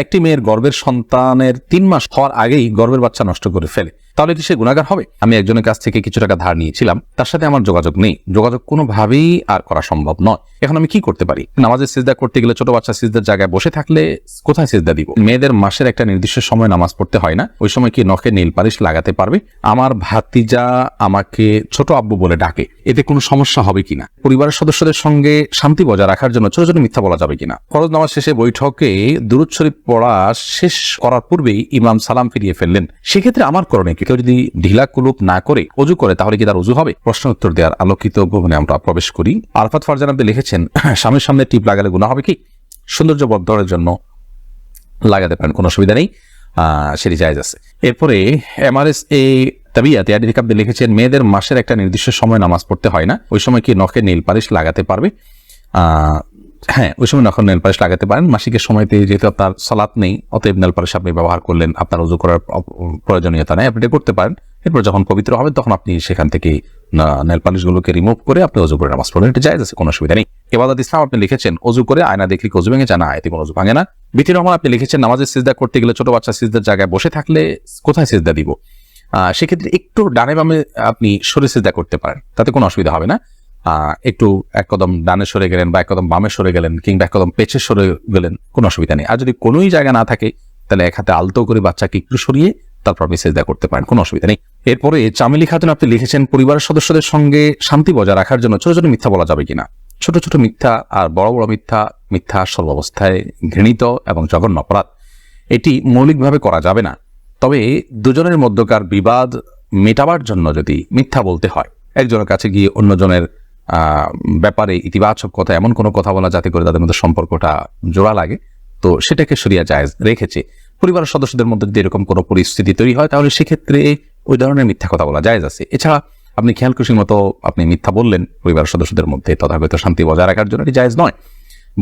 একটি মেয়ের গর্বের সন্তানের তিন মাস হওয়ার আগেই গর্বের বাচ্চা নষ্ট করে ফেলে। তাহলে কি সে গুণাগার হবে? আমি একজনের কাছ থেকে কিছু টাকা ধার নিয়েছিলাম, তার সাথে আমার যোগাযোগ নেই। যোগাযোগ কোনোভাবেই আর করা সম্ভব নয়। এখন আমি কি করতে পারি? নামাজের সিজদা করতে গেলে ছোট বাচ্চা সিজদার জায়গায় বসে থাকলে কোথায় সিজদা দিব? মেয়েদের মাসের একটা নির্দিষ্ট সময় নামাজ পড়তে হয় না। ওই সময় কি নখে নীল পালিশ লাগাতে পারবে? আমার ভাতিজা আমাকে ছোট আব্বু বলে ডাকে। এতে কোনো সমস্যা হবে কিনা? পরিবারের সদস্যদের সঙ্গে শান্তি বজায় রাখার জন্য ছোট ছোট মিথ্যা বলা যাবে কিনা? ফরজ নামাজ শেষে বৈঠকে দুরুদ শরীফ পড়া শেষ করার পূর্বেই ইমাম সালাম ফিরিয়ে ফেললেন। সেক্ষেত্রে আমার করণে কি? কেউ যদি ঢিলা কুলুপ না করে অজু করে, তাহলে কি তার অজু হবে? প্রশ্ন উত্তর দেওয়ার আলোকিত ভবনে আমরা প্রবেশ করি। আরফাত ফারজান আপনি লিখেছেন স্বামীর সামনে টিপ লাগালে গুণা হবে কি? সৌন্দর্য বর্ধনের জন্য লাগাতে পারেন, কোনো অসুবিধা নেই। সেটি জায়জ আছে। এরপরে এমআরএস এ তাবিয়াত ইয়াদিক আপনি লিখেছেন, মেয়েদের মাসের একটা নির্দিষ্ট সময় নামাজ পড়তে হয় না। ওই সময় কি নখে নীল পালিশ লাগাতে পারবে? হ্যাঁ ওই সময় নখন নেল পালিশ লাগাতে পারেন মাসিকের সময়তে যেহেতু আপনার সালাত নেই, অতএব নেল পালিশ আপনি ব্যবহার করলেন, আপনার উজু করার প্রয়োজনীয়তা নেই, আপনি করতে পারেন। এরপর যখন পবিত্র হবেন তখন আপনি সেখান থেকে নেল পালিশগুলোকে রিমুভ করে আপনি অজু করে নামাজ পড়বেন এটা জায়জ আছে, কোনো অসুবিধা নেই। এবাদত ইসলাম আপনি লিখেছেন অজু করে আয়না দেখলে অজু ভেঙে যায়? না, এতে কোনো অজু ভাঙে না। বিতির রহমান, আপনি লিখেছেন, নামাজের সিজদা করতে গেলে ছোট বাচ্চা সিজদার জায়গায় বসে থাকলে কোথায় সিজদা দিব? সেক্ষেত্রে একটু ডানে বামে আপনি সরে সিজদা করতে পারেন, তাতে কোনো অসুবিধা হবে না। একটু এক কদম ডানে সরে গেলেন বা এক কদম বামে সরে গেলেন কিংবা এক কদম পেছে সরে গেলেন, কোনো অসুবিধা নেই। আর যদি কোনোই জায়গা না থাকে, তাহলে এক হাতে আলতো করে বাচ্চাকে একটু সরিয়ে তারপর আপনি সেজদা করতে পারেন, কোনো অসুবিধা নেই। এরপরে চামেলি খাতুন, আপনি লিখেছেন পরিবারের সদস্যদের সঙ্গে শান্তি বজায় রাখার জন্য ছোট ছোট মিথ্যা বলা যাবে কিনা? ছোট ছোট মিথ্যা আর বড় বড় মিথ্যা মিথ্যা সর্বাবস্থায় ঘৃণিত এবং জঘন্য অপরাধ, এটি মৌলিকভাবে করা যাবে না। তবে দুজনের মধ্যকার বিবাদ মেটাবার জন্য যদি মিথ্যা বলতে হয়, একজনের কাছে গিয়ে অন্যজনের ব্যাপারে ইতিবাচক কথা, এমন কোনো কথা বলা যাতে করে তাদের মধ্যে সম্পর্কটা জোড়া লাগে। তো সেটাকে সরিয়া জায়েজ রেখেছে। পরিবারের সদস্যদের মধ্যে যদি এরকম কোনো পরিস্থিতি তৈরি হয়, তাহলে সেক্ষেত্রে ওই ধরনের মিথ্যা কথা বলা জায়েজ আছে। এছাড়া আপনি খেয়াল খুশির মতো আপনি মিথ্যা বললেন, পরিবারের সদস্যদের মধ্যে তথাগত শান্তি বজায় রাখার জন্য এটি জায়েজ নয়।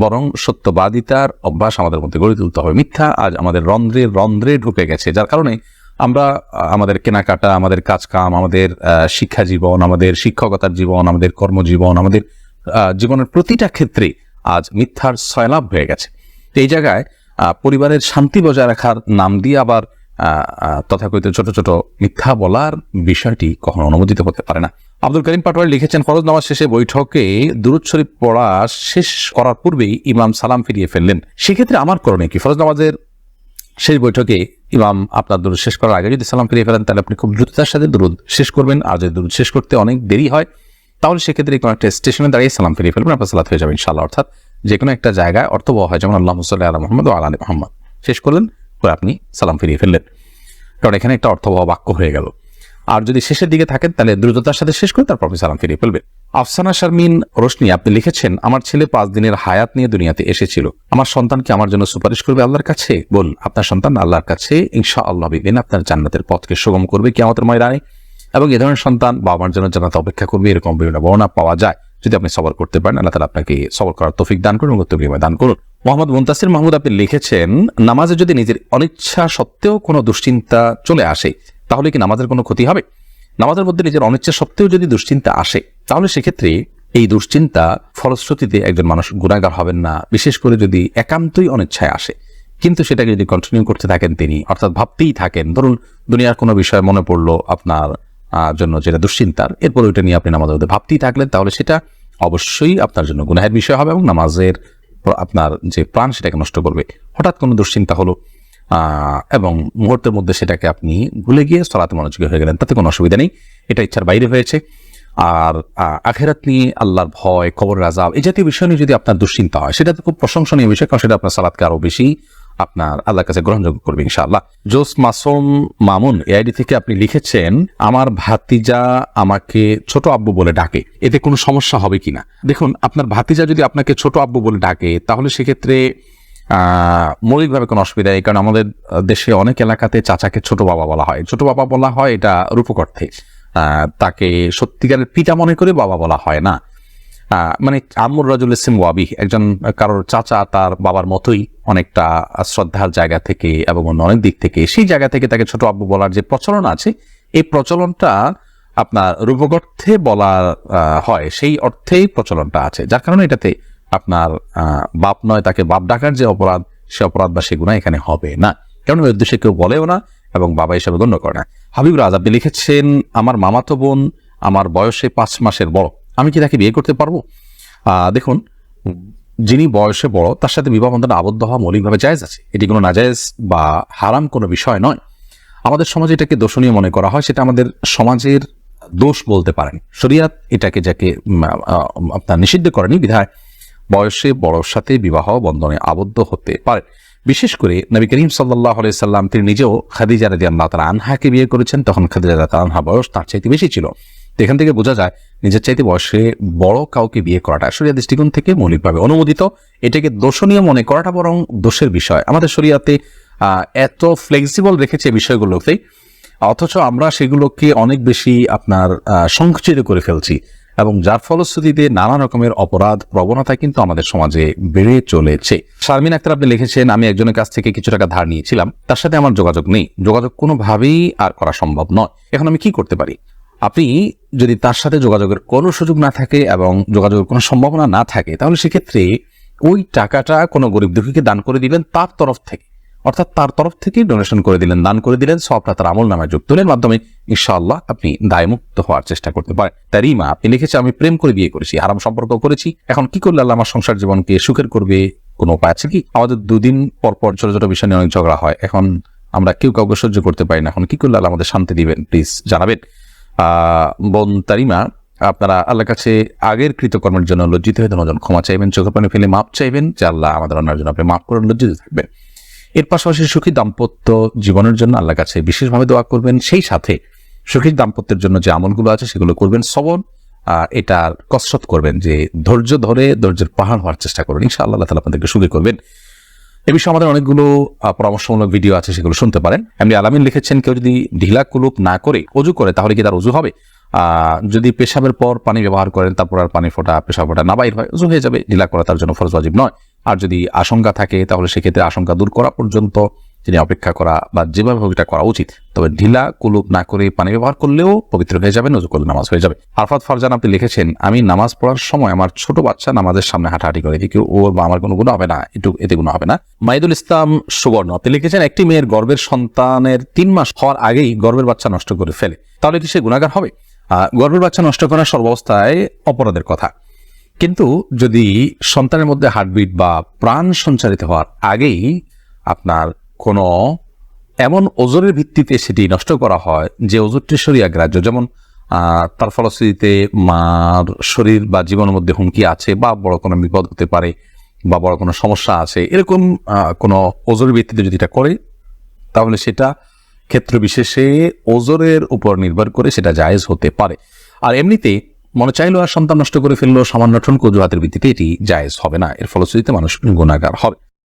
বরং সত্যবাদিতার অভ্যাস আমাদের মধ্যে গড়ে তুলতে হবে। মিথ্যা আজ আমাদের রন্ধ্রে রন্ধ্রে ঢুকে গেছে, যার কারণে আমরা আমাদের কেনাকাটা, আমাদের কাজকাম, আমাদের শিক্ষা জীবন, আমাদের শিক্ষকতার জীবন, আমাদের কর্মজীবন, আমাদের জীবনের প্রতিটা ক্ষেত্রে আজ মিথ্যার সয়লাভ হয়ে গেছে। এই জায়গায় পরিবারের শান্তি বজায় রাখার নাম দিয়ে আবার তথাকথিত ছোট ছোট মিথ্যা বলার বিষয়টি কখনো অনুমোদিত হতে পারে না। আব্দুল করিম পাটোয়ারি লিখেছেন, ফরজ নামাজ শেষে বৈঠকে দুরুদ শরীফ পড়া শেষ করার পূর্বেই ইমাম সালাম ফিরিয়ে ফেললেন। সেক্ষেত্রে আমার করণীয় কি? ফরজ নামাজের শেষ বৈঠকে ইমাম আপনার দুরুদ শেষ করার আগে যদি সালাম ফিরিয়ে ফেলেন, তাহলে আপনি খুব দ্রুততার সাথে দুরুদ শেষ করবেন। আর যদি দুরুদ শেষ করতে অনেক দেরি হয়, তাহলে সেক্ষেত্রে কোনো একটা স্টেশনে দাঁড়িয়ে সালাম ফিরিয়ে ফেলবেন, আপনার সালাত হয়ে যাবে ইনশাল্লাহ অর্থাৎ যে কোনো একটা জায়গায় অর্থবহ হয়, যেমন আল্লাহ মুসাল্লাহ আলা মোহাম্মদ ও আলী মোহাম্মদ। শেষ করলেন করে আপনি সালাম ফিরিয়ে ফেললেন। কারণ এখানে একটা অর্থবহ বাক্য হয়ে গেল। আর যদি শেষের দিকে থাকেন, তাহলে দ্রুততার সাথে শেষ করে তারপর আপনি সালাম ফিরিয়ে ফেলবেন। আফসানা শারমিন রোশনি, আপনি লিখেছেন, আমার ছেলে পাঁচ দিনের হায়াত নিয়ে দুনিয়াতে এসেছিল। আমার সন্তানকে আমার জন্য সুপারিশ করবে আল্লাহর কাছে? বল আপনার সন্তান আল্লাহর কাছে ইনশা আল্লাহ বিদিন, আপনার জান্নাতের পথকে সুগম করবে কি আমাদের ময়দানে। এবং এ ধরনের সন্তান বাবা মার জন্য জান্নাত অপেক্ষা করবে, এরকম বিভিন্ন বর্ণনা পাওয়া যায়। যদি আপনি সবর করতে পারেন, আল্লাহ তালা আপনাকে সবর করার তৌফিক দান করুন এবং বিনিময় দান করুন। মোহাম্মদ মুন্তাসির মাহমুদ, আপনি লিখেছেন, নামাজে যদি নিজের অনিচ্ছা সত্ত্বেও কোনো দুশ্চিন্তা চলে আসে, তাহলে কি নামাজের কোনো ক্ষতি হবে? নামাজের মধ্যে নিজের অনিচ্ছা সত্ত্বেও যদি দুশ্চিন্তা আসে, তাহলে সেক্ষেত্রে এই দুশ্চিন্তা ফলশ্রুতিতে একজন মানুষ গুণাগার হবেন না, বিশেষ করে যদি একান্তই অনিচ্ছায় আসে। কিন্তু সেটাকে যদি কন্টিনিউ করতে থাকেন তিনি, অর্থাৎ ভাবতেই থাকেন, ধরুন দুনিয়ার কোনো বিষয় মনে পড়ল আপনার জন্য যেটা দুশ্চিন্তার, এরপর ওইটা নিয়ে আপনি নামাজের মধ্যে ভাবতেই থাকলেন, তাহলে সেটা অবশ্যই আপনার জন্য গুনাহের বিষয় হবে এবং নামাজের আপনার যে প্রাণ সেটাকে নষ্ট করবে। হঠাৎ কোনো দুশ্চিন্তা হলো এবং মুহূর্তের মধ্যে সেটাকে আপনি ভুলে গিয়ে সলাতে মনোযোগী হয়ে গেলেন, তাতে কোনো অসুবিধা নেই। এটা ইচ্ছার বাইরে হয়েছে। আর আখেরাত নিয়ে আল্লাহর ভয় কবর রাজাব এই জাতীয় বিষয় নিয়ে যদি আপনার দুশ্চিন্তা হয়, সেটা তো খুব প্রশংসনীয় বিষয়, কারণ সেটা আপনার সালাদকে আরও বেশি আপনার আল্লাহর কাছে গ্রহণযোগ্য করবে ইনশাআল্লাহ। জোস মাসুম মামুন, এআইডি থেকে আপনি লিখেছেন, আমার ভাতিজা আমাকে ছোট আব্বু বলে ডাকে। এতে কোনো সমস্যা হবে কিনা? দেখুন, আপনার ভাতিজা যদি আপনাকে ছোট আব্বু বলে ডাকে, তাহলে সেক্ষেত্রে মৌলিকভাবে কোনো অসুবিধা নেই, কারণ আমাদের দেশে অনেক এলাকাতে চাচাকে ছোট বাবা বলা হয়। ছোট বাবা বলা হয় এটা রূপক অর্থে। তাকে সত্যিকারের পিতা মনে করে বাবা বলা হয় না। মানে আমর রাজুল ইসিম ওয়াবি, একজন কারোর চাচা তার বাবার মতোই অনেকটা শ্রদ্ধার জায়গা থেকে এবং অন্য অনেক দিক থেকে, সেই জায়গা থেকে তাকে ছোট আব্বু বলার যে প্রচলন আছে, এই প্রচলনটা আপনার রূপক অর্থে বলা হয়, সেই অর্থেই প্রচলনটা আছে। যার কারণে এটাতে আপনার বাপ নয়, তাকে বাপ ডাকার যে অপরাধ, সে অপরাধ বা সে গুণা এখানে হবে না। কারণ ওই উদ্দেশ্যে কেউ বলেও না এবং বাবা হিসাবে গণ্য করে না। হাবিব রাজ আপনি লিখেছেন, আমার মামাতো বোন, আমার বয়সে পাঁচ মাসের বড়। আমি কি তাকে বিয়ে করতে পারব? দেখুন, যিনি বয়সে বড়, তার সাথে বিবাহ বন্ধনে আবদ্ধ হওয়া মৌলিকভাবে জায়েজ আছে। এটি কোনো নাজায়েজ বা হারাম কোনো বিষয় নয়। আমাদের সমাজে এটাকে দোষণীয় মনে করা হয়, সেটা আমাদের সমাজের দোষ বলতে পারেন। শরিয়াত এটাকে যাকে আপনার নিষিদ্ধ করেনি বিধায় বয়সে বড়র সাথে বিবাহ বন্ধনে আবদ্ধ হতে পারে বিশেষ করে নবী করিম সাল্লাহ সাল্লাম, তিনি নিজেও খাদিজা রাদি আল্লাহ তালা আনহাকে বিয়ে করেছেন, তখন খাদিজা রাদি আনহা বয়স তার চাইতে বেশি ছিল। তো এখান থেকে বোঝা যায়, নিজের চাইতে বয়সে বড় কাউকে বিয়ে করাটা শরিয়া দৃষ্টিকোণ থেকে মৌলিকভাবে অনুমোদিত। এটাকে দোষণীয় মনে করাটা বরং দোষের বিষয়। আমাদের শরিয়াতে এত ফ্লেক্সিবল রেখেছে বিষয়গুলোতে অথচ আমরা সেগুলোকে অনেক বেশি আপনার সংকুচিত করে ফেলছি। এবং যার ফলশ্রুতিতে নানা রকমের অপরাধ, প্রবণতা কিন্তু আমাদের সমাজে বেড়ে চলেছে। শারমিন আক্তার আপনি লিখেছেন, আমি একজনের কাছ থেকে কিছু টাকা ধার নিয়েছিলাম, তার সাথে আমার যোগাযোগ নেই। যোগাযোগ কোনোভাবেই আর করা সম্ভব নয়। এখন আমি কি করতে পারি? আপনি যদি তার সাথে যোগাযোগের কোনো সুযোগ না থাকে এবং যোগাযোগের কোনো সম্ভাবনা না থাকে, তাহলে সেক্ষেত্রে ওই টাকাটা কোনো গরিব দুঃখীকে দান করে দিবেন তার তরফ থেকে। অর্থাৎ তার তরফ থেকে ডোনেশন করে দিলেন, দান করে দিলেন, সবটা তার আমল নামায় যুক্ত হলেন। মাধ্যমে ইনশাআল্লাহ আপনি দায়মুক্ত হওয়ার চেষ্টা করতে পারেন। তারিমা, আপনি লিখেছে আমি প্রেম করে বিয়ে করেছি আরাম সম্পর্ক করেছি। এখন কি করলে আল্লাহ আমার সংসার জীবনকে সুখের করবে? কোনো উপায় আছে কি? আমাদের দুদিন পর পর ছোট ছোট বিষয় নিয়ে অনেক ঝগড়া হয়। এখন আমরা কেউ কাউকে সহ্য করতে পারি না। এখন কি করলে আল্লাহ আমাদের শান্তি দিবেন? প্লিজ জানাবেন। বোন তারিমা, আপনারা আল্লাহর কাছে আগের কৃতকর্মের জন্য লজ্জিত হয়ে ধন্যজন ক্ষমা চাইবেন চোখে পানি ফেলে মাপ চাইবেন যে আল্লাহ আমাদের অন্যার জন্য আপনি মাফ করে লজ্জিত থাকবেন। এর পাশাপাশি সুখী দাম্পত্য জীবনের জন্য আল্লাহ কাছে বিশেষভাবে দোয়া করবেন। সেই সাথে সুখী দাম্পত্যের জন্য যে আমলগুলো আছে সেগুলো করবেন। সবর আর এটার কসরত করবেন যে ধৈর্য ধরে ধৈর্যের পাহাড় হওয়ার চেষ্টা করবেন। ইনশাআল্লাহ আল্লাহ তালা আপনাদেরকে সুখী করবেন। এ বিষয়ে আমাদের অনেকগুলো পরামর্শমূলক ভিডিও আছে সেগুলো শুনতে পারেন। এমনি আলামিন লিখেছেন, কেউ যদি ঢিলা কুলুপ না করে অজু করে, তাহলে কি তার অজু হবে? যদি পেশাবের পর পানি ব্যবহার করেন, তারপর আর পানি ফোটা, পেশাব ফোটা না বাইর হয়, অজু হয়ে যাবে। ঢিলা করা তার জন্য ফরজ ওয়াজিব নয়। আর যদি আশঙ্কা থাকে তাহলে সেক্ষেত্রে আশঙ্কা দূর করা পর্যন্ত তিনি অপেক্ষা করা বা যেভাবে হোক এটা করা উচিত। তবে ঢিলা কুলুপ না করে পানি ব্যবহার করলেও পবিত্র হয়ে যাবে নজর করলে নামাজ হয়ে যাবে। আরফাত ফারজান আপনি লিখেছেন আমি নামাজ পড়ার সময় আমার ছোট বাচ্চা নামাজের সামনে হাঁটাহাঁটি করে। এদিকে ওর বা আমার কোনো গুণ হবে না একটু এতে গুণ হবে না। মাইদুল ইসলাম সুবর্ণ আপনি লিখেছেন একটি মেয়ের গর্বের সন্তানের তিন মাস হওয়ার আগেই গর্বের বাচ্চা নষ্ট করে ফেলে। তাহলে কি সে গুণাগার হবে? আহ, গর্ভের বাচ্চা নষ্ট করা সর্বাবস্থায় অপরাধের কথা। কিন্তু যদি সন্তানের মধ্যে হার্টবিট বা প্রাণ সঞ্চারিত হওয়ার আগেই আপনার কোনো এমন ওজনের ভিত্তিতে সেটি নষ্ট করা হয় যে ওজনটি সরিয়া গ্রাহ্য যেমন তার ফলশ্রুতিতে মার শরীর বা জীবনের মধ্যে হুমকি আছে বা বড় কোনো বিপদ হতে পারে বা বড় কোনো সমস্যা আছে, এরকম কোনো ওজনের ভিত্তিতে যদি এটা করে, তাহলে সেটা ক্ষেত্র বিশেষে ওজরের উপর নির্ভর করে সেটা জায়েজ হতে পারে। আর এমনিতে মনে চাইলো আর সন্তান নষ্ট করে ফেলল, সামান্য ঠনক অজুহাতের ভিত্তিতে এটি জায়েজ হবে না। এর ফলশ্রুতিতে মানুষ গুণাগার হবে।